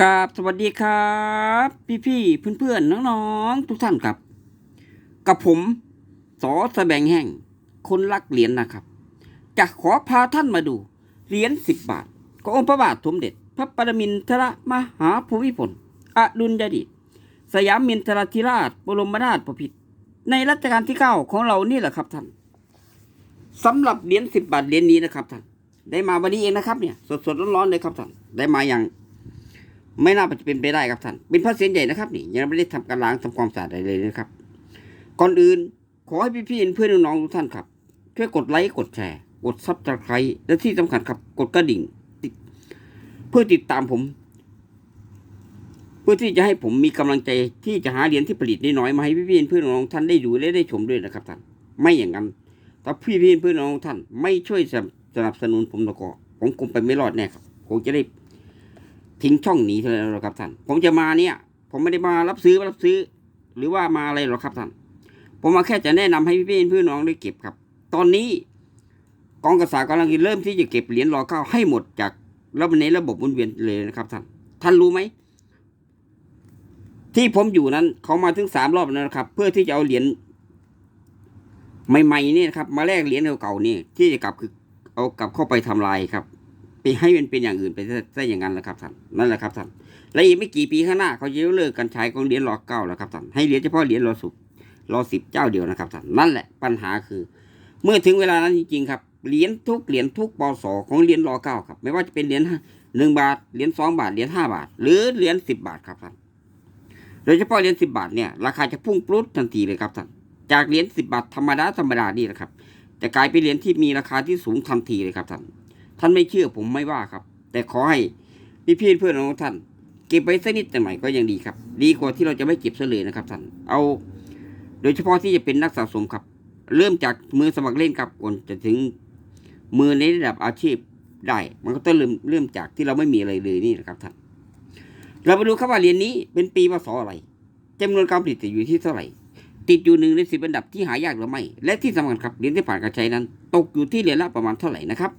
กราบสวัสดีครับ พี่พี่เพื่อนเพื่อนน้องๆทุกท่านครับ กับผมสอแสบงแห้งคนรักเหรียญนะครับ จะขอพาท่านมาดู เหรียญสิบบาทขององค์พระบาทสมเด็จ พระปรมินทรมหาภูมิพลอดุลยเดชสยามมินทรธิราช บรมนาถบพิตรในรัชกาลที่เก้าของเรานี่แหละครับท่านสำหรับเหรียญสิบบาทเหรียญนี้นะครับท่านได้มาวันนี้เองนะครับเนี่ย สดๆร้อนๆเลยครับท่านได้มาอย่าง ไม่น่าจะเป็นไปได้ครับท่าน เป็นพระเศียรใหญ่นะครับนี่ยังไม่ได้ทำการล้างทำความสะอาดอะไรเลยนะครับ ก่อนอื่นขอให้พี่ๆเพื่อนน้องทุกท่านครับ ช่วยกดไลค์กดแชร์ กดซับสไครต์และที่สำคัญครับกดกระดิ่งเพื่อติดตามผม เพื่อที่จะให้ผมมีกำลังใจที่จะหาเหรียญที่ผลิตน้อยมาให้พี่ๆเพื่อนน้องท่านได้ดูและได้ชมด้วยนะครับท่านไม่อย่างนั้นถ้าพี่ๆเพื่อนน้องท่านไม่ช่วยสนับสนุนผมแล้วก็ผมคงไปไม่รอดแน่ครับคงจะได้ ทิ้งช่องหนีเท่านั้นหรอกครับท่าน ผมจะมาเนี่ย ผมไม่ได้มารับซื้อรับซื้อ หรือว่ามาอะไรหรอกครับท่าน ผมมาแค่จะแนะนำให้พี่ๆเพื่อนน้องได้เก็บครับ ตอนนี้กองกษาตร์กำลังเริ่มที่จะเก็บเหรียญรอเก้าให้หมดจากระบบในระบบหมุนเวียนเลยนะครับท่าน ท่านรู้ไหมที่ผมอยู่นั้นเขามาถึงสามรอบแล้วนะครับ เพื่อที่จะเอาเหรียญใหม่ๆนี่นะครับ มาแลกเหรียญเก่าๆนี่ที่จะกลับคือเอากลับเข้าไปทำลายครับ ไปให้มันเป็นอย่างอื่นไปซะอย่างนั้นแหละครับท่านนั่นแหละครับท่านและอีกไม่กี่ปีข้างหน้าเขาจะเลิกการใช้ของเหรียญรอเก้าแล้วครับท่านให้เหรียญเฉพาะเหรียญรอสุกรอสิบเจ้าเดียวนะครับท่านนั่นแหละปัญหาคือ เมื่อถึงเวลานั้นจริงๆครับเหรียญทุกเหรียญทุกปศของเหรียญรอเก้าครับ ไม่ว่าจะเป็นเหรียญหนึ่งบาทเหรียญสองบาทเหรียญห้าบาท หรือเหรียญสิบบาทครับท่านโดยเฉพาะเหรียญสิบบาทเนี่ยราคาจะพุ่งปลุดทันทีเลยครับท่านจากเหรียญสิบบาทธรรมดาธรรมดานี่นะครับจะกลายเป็นเหรียญที่มีราคาที่สูงทันทีเลยครับท่าน ท่านไม่เชื่อผมไม่ว่าครับ แต่ขอให้พี่พี่เพื่อนของท่าน เก็บไว้สักนิดหน่อยก็ยังดีครับ ดีกว่าที่เราจะไม่เก็บเลยนะครับท่านเอา โดยเฉพาะที่จะเป็นนักสะสมครับ เริ่มจากมือสมัครเล่นครับก่อนจะถึงมือในระดับอาชีพได้ มันก็ต้องเริ่มเริ่มจากที่เราไม่มีอะไรเลยนี่นะครับท่านเรามาดูครับว่าเหรียญนี้เป็นปีพศอะไรจำนวนการผลิตอยู่ที่เท่าไหร่ ติดอยู่หนึ่งในสิบอันดับที่หายากหรือไม่ และที่สำคัญครับเหรียญที่ผ่านการใช้นั้น ตกอยู่ที่เหรียญละประมาณเท่าไหร่นะครับ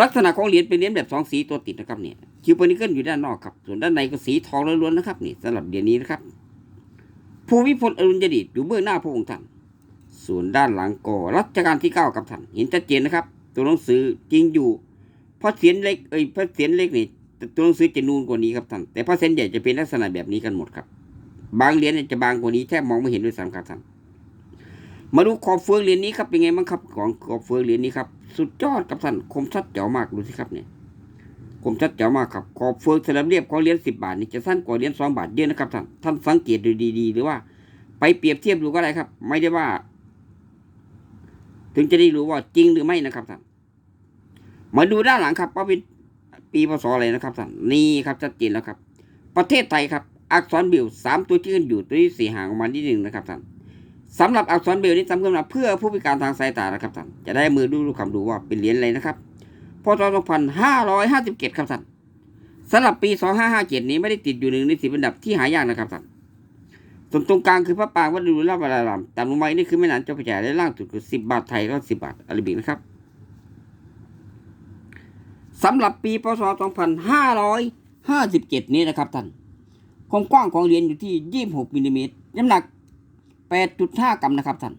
ลักษณะของเหรียญเป็นเหรียญแบบสองสีตัวติดนะครับเนี่ยคิวปนิเกิลอยู่ด้านนอกครับ ส่วนด้านในก็สีทองล้วนๆนะครับนี่สำหรับเหรียญนี้นะครับ ภูมิพลอดุลยเดชอยู่เบื้องหน้าพระองค์ท่าน ส่วนด้านหลังก็รัชกาลที่เก้ากับท่านเห็นชัดเจนนะครับ ตัวหนังสือจริงอยู่พราะเสียนเล็กเอ้ยพราะเสียนเล็กนี่ตัวหนังสือจะนูนกว่านี้ครับท่านแต่พระเส้นใหญ่จะเป็นลักษณะแบบนี้กันหมดครับ บางเหรียญจะบางกว่านี้แทบมองไม่เห็นด้วยซ้ำครับท่าน มาดูขอบเฟืองเหรียญนี้ครับเป็นไงบ้างครับของขอบเฟืองเหรียญนี้ครับสุดยอดครับท่านคมชัดเจ๋วมากดูสิครับเนี่ยคมชัดเจ๋วมากครับขอบเฟืองสลับเรียบของเหรียญสิบบาทนี่จะสั้นกว่าเหรียญสองบาทเยอะนะครับท่านท่านสังเกตดูดีๆ หรือว่า ไปเปรียบเทียบดูก็ได้ครับ ไม่ได้ว่า ถึงจะได้รู้ว่าจริงหรือไม่นะครับท่านมาดูด้านหลังครับว่าเป็นปีพศอะไรนะครับท่านนี่ครับชัดเจนแล้วครับ ประเทศไทยครับ อักษรเบลสามตัวที่ขึ้นอยู่ตัวที่สี่ห่างออกมานิดหนึ่งนะครับท่าน สำหรับอักษรเบลนี้ทำขึ้นมาเพื่อผู้พิการทางสายตานะครับท่านจะได้มือดูดูคำดูว่าเป็นเหรียญอะไรนะครับพศ2557 ครับท่านสำหรับปี 2557 นี้ไม่ได้ติดอยู่หนึ่งในสิบอันดับที่หายากนะครับท่านส่วนตรงกลางคือพระปรางวัดดูลาบารารามตามลงไปนี่คือแม่น้ำเจ้าพระยาและล่างสุดคือสิบบาทไทยแล้วสิบบาทอาราบิกนะครับสำหรับปีพศ 2557 นี้นะครับท่านความกว้างของเหรียญอยู่ที่ 26มิลลิเมตรน้ำหนัก 8.5 กรัมนะครับท่าน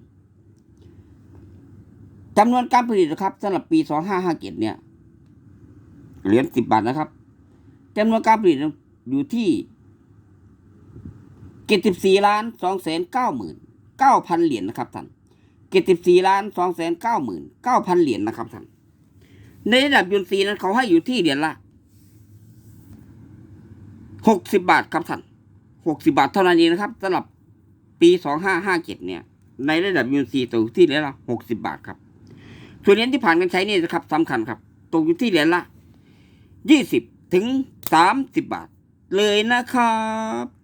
จำนวนการผลิตนะครับสำหรับปี 2557 เนี่ย เหรียญ 10 บาทนะครับจำนวนการผลิตอยู่ที่เจ็ดสิบสี่ล้านสองแสนเก้าหมื่นเก้าพันเหรียญนะครับท่านเจ็ดสิบสี่ล้านสองแสนเก้าหมื่นเก้าพันเหรียญนะครับท่าน ในระดับยุนซีนั้นเขาให้อยู่ที่เหรียญละหกสิบาทครับท่านหกสิบาทเท่านั้นเองนะครับสำหรับ ปี 2557 เนี่ย ในระดับยูนซีตกอยู่ที่เหรียญละ 60 บาทครับ ส่วนเหรียญที่ผ่านการใช้นี่นะครับสำคัญครับ ตกอยู่ที่เหรียญละ 20 ถึง 30 บาท เลยนะครับ